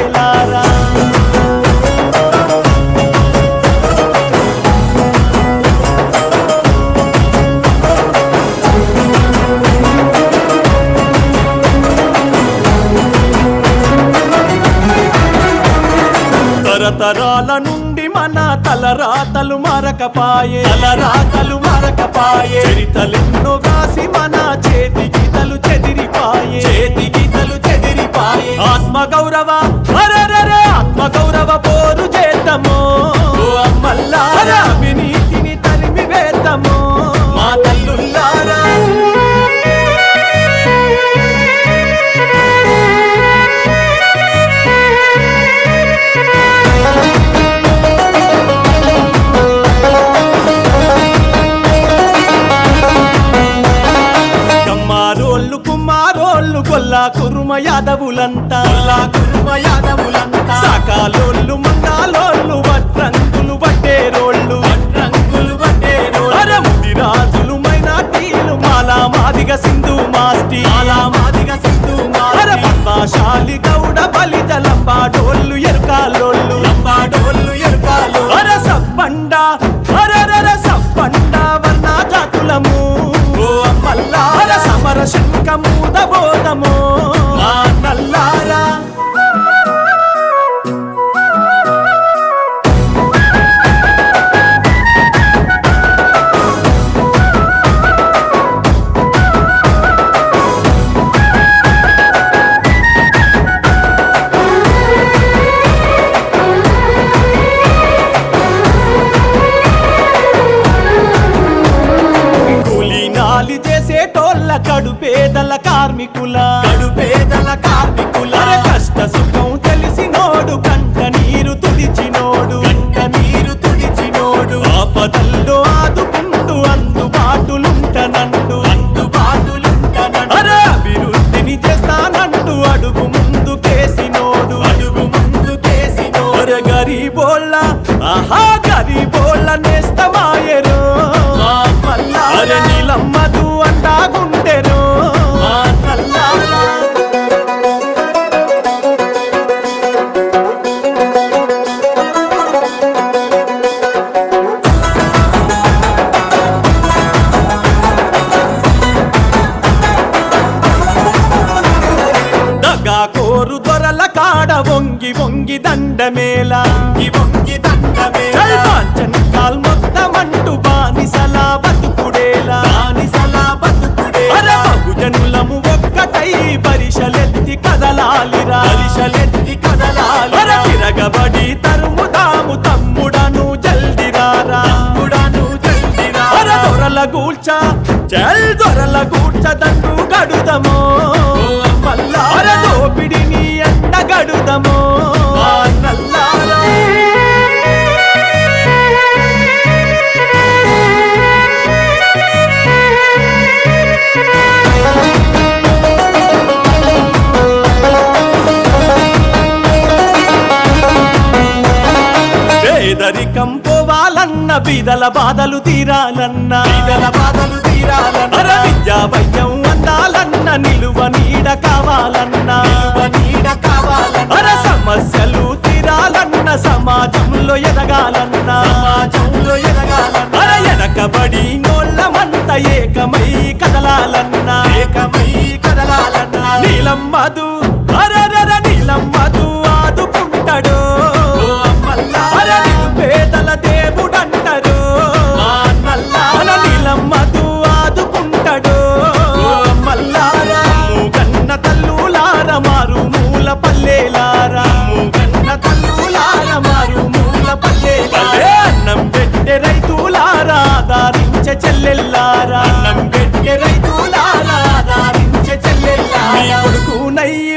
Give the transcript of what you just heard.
వేలారా. తరతరాల నుండి మన తలరాతలు మరకపాయే. తలరాతలు మరకపాయే. చరితలెన్నో కాసి మన చేతి గీతలు చెదిరిపాయే. చేతి గీతలు చెదిరి ఆత్మ గౌరవ అరెరెరె ఆత్మ గౌరవ పోరు చేద్దాము. యాదవులంతా. కొల్లా యాదవులంతా సాకాలోళ్ళు మంగాలోళ్ళు వడ్రంగులు వడ్డేరోళ్ళు. వడ్రంగులు వడ్డేరోళ్ళు అరే ముదిరాజులు మైనాటీలు మాలా మాదిగ సింధు మాస్టి. మాలా మాదిగ సింధు అరే పద్మశాలి గౌడ బలిత లంబాడోళ్ళు ఎరుకాలోళ్ళు. లంబాడోళ్ళు కడుపేదల కార్మికుల. కడుపేదల కార్మికుల. కష్ట సుఖం తెలిసినోడు కంట నీరు తుడిచినోడు. కంట నీరు తుడిచినోడు. ఆపదల్లో ఆదుకుంటూ అందుబాటులుంటనండు అందుబాటులుంటనండు అరే అభివృద్ధిని చేస్తానంటూ అడుగు ముందు కేసినోడు. అడుగు ముందు కేసినోడు. గరీబోళ్ళ ఆహా గరీబోళ్ళ నేస్తమాయరు వంగి వంగి దండమేలా వంగి దండ తీరాలన్న బీదల బాధలు తీరాలన్న. బీదల బాధలు తీరాలన్న. విద్యా వైద్యం అందాలన్న నిలువ నీడ కావాలన్న. నీడ కావాలన్న. సమస్యలు తీరాలన్న సమాజంలో ఎదగాలన్న. సమాజంలో ఎదగాలన్న. ఎనకబడి రాణించ చెల్లెల్లారా? అన్నం పెట్టే రైతులారా చెల్లెల్లారా? కొడుకు నయ్యి